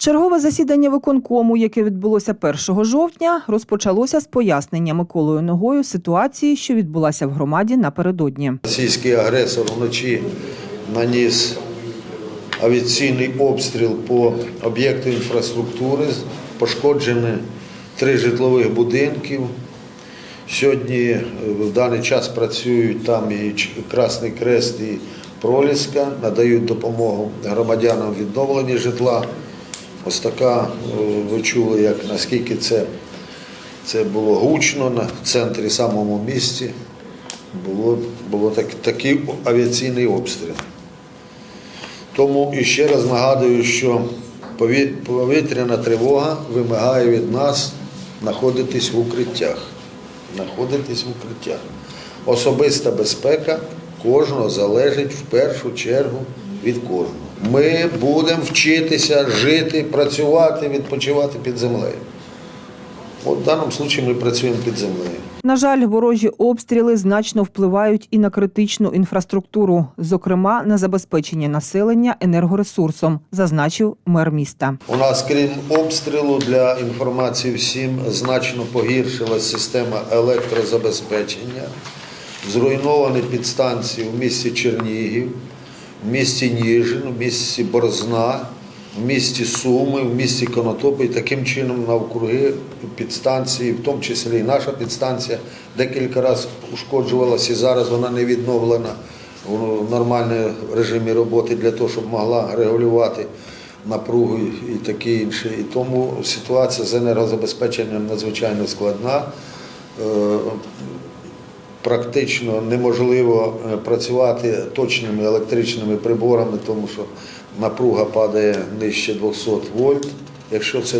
Чергове засідання виконкому, яке відбулося 1 жовтня, розпочалося з пояснення Миколою Ногою ситуації, що відбулася в громаді напередодні. Російський агресор вночі наніс авіаційний обстріл по об'єкту інфраструктури. Пошкоджені три житлових будинків. Сьогодні е, в даний час працюють там і Красний Крест, і Проліска, надають допомогу громадянам в відновленні житла. Ось така, е, ви чули, як наскільки це, це було гучно на центрі самому місті. Було, було так, такий авіаційний обстріл. Тому і ще раз нагадую, що повітряна тривога вимагає від нас знаходитись в укриттях. Знаходитись в укриттях. Особиста безпека кожного залежить в першу чергу від кожного. Ми будемо вчитися жити, працювати, відпочивати під землею. От в даному випадку ми працюємо під землею. На жаль, ворожі обстріли значно впливають і на критичну інфраструктуру, зокрема на забезпечення населення енергоресурсом, зазначив мер міста. У нас, крім обстрілу, для інформації всім значно погіршилась система електрозабезпечення. Зруйновані підстанції в місті Чернігів, в місті Ніжин, в місті Борзна, в місті Суми, в місті Конотопи. І таким чином навкруги підстанції, в тому числі і наша підстанція, декілька разів ушкоджувалася і зараз вона не відновлена в нормальному режимі роботи для того, щоб могла регулювати напругу і таке інше. І тому ситуація з енергозабезпеченням надзвичайно складна. Практично неможливо е, працювати точними електричними приборами, тому що напруга падає нижче 200 вольт, якщо це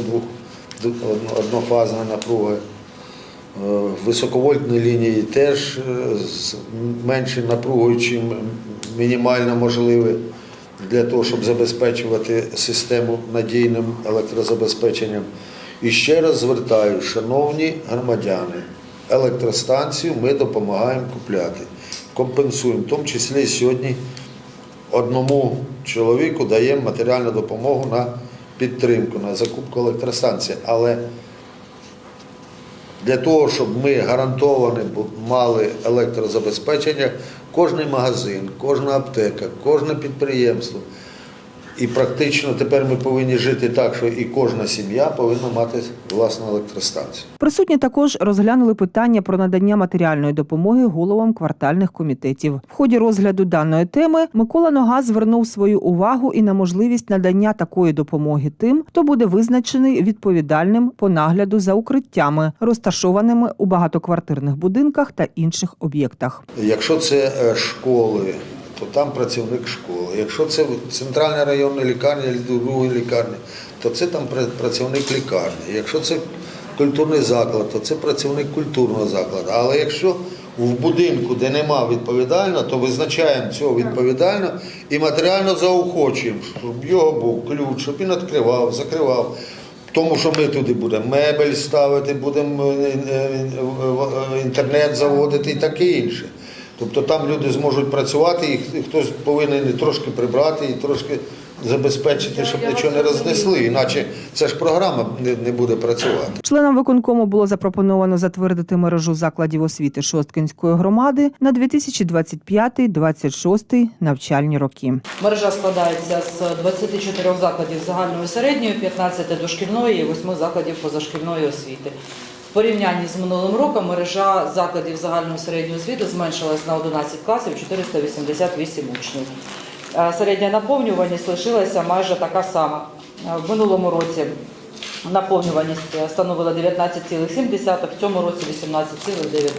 однофазна напруга. Е, Високовольтні лінії теж е, з меншою напругою, чим мінімально можливе для того, щоб забезпечувати систему надійним електрозабезпеченням. І ще раз звертаю, шановні громадяни, електростанцію ми допомагаємо купляти, компенсуємо, в тому числі сьогодні одному чоловіку даємо матеріальну допомогу на підтримку, на закупку електростанції. Але для того, щоб ми гарантовано мали електрозабезпечення, кожний магазин, кожна аптека, кожне підприємство. І практично тепер ми повинні жити так, що і кожна сім'я повинна мати власну електростанцію. Присутні також розглянули питання про надання матеріальної допомоги головам квартальних комітетів. В ході розгляду даної теми Микола Нога звернув свою увагу і на можливість надання такої допомоги тим, хто буде визначений відповідальним по нагляду за укриттями, розташованими у багатоквартирних будинках та інших об'єктах. Якщо це е, школи, то там працівник школи. Якщо це центральна районна лікарня або другої лікарні, то це там працівник лікарні. Якщо це культурний заклад, то це працівник культурного закладу. Але якщо в будинку, де нема відповідального, то визначаємо цього відповідального і матеріально заохочуємо, щоб його був ключ, щоб він відкривав, закривав. Тому що ми туди будемо мебель ставити, будемо е, е, е, інтернет заводити і таке інше. Тобто там люди зможуть працювати, і хтось повинен трошки прибрати, і трошки забезпечити, щоб нічого не рознесли. Іначе ця ж програма не, буде працювати. Членам виконкому було запропоновано затвердити мережу закладів освіти Шосткинської громади на 2025-26 навчальні роки. Мережа складається з 24 закладів загальної середньої, 15 дошкільної і 8 закладів позашкільної освіти. В порівнянні з минулим роком мережа закладів загальної середньої освіти зменшилась на 11 класів 488 учнів. Е, Середня наповнюваність лишилася майже така сама. Е, В минулому році наповнюваність е, становила 19,7, в цьому році 18,9.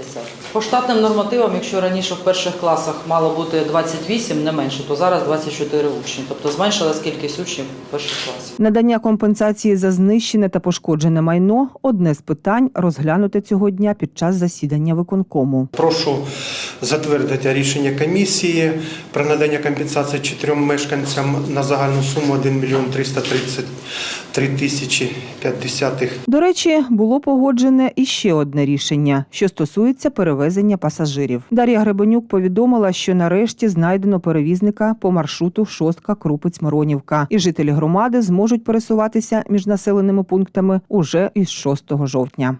По штатним нормативам, якщо раніше в перших класах мало бути 28, не менше, то зараз 24 учні. Тобто зменшилась кількість учнів в перших класах. Надання компенсації за знищене та пошкоджене майно одне з питань розглянуте цього дня під час засідання виконкому. Прошу затвердити рішення комісії про надання компенсації чотирьом мешканцям на загальну суму 1 мільйон 330 3,5. До речі, було погоджене і ще одне рішення, що стосується перевезення пасажирів. Дар'я Гребенюк повідомила, що нарешті знайдено перевізника по маршруту Шостка Крупець Миронівка, і жителі громади зможуть пересуватися між населеними пунктами уже із 6 жовтня.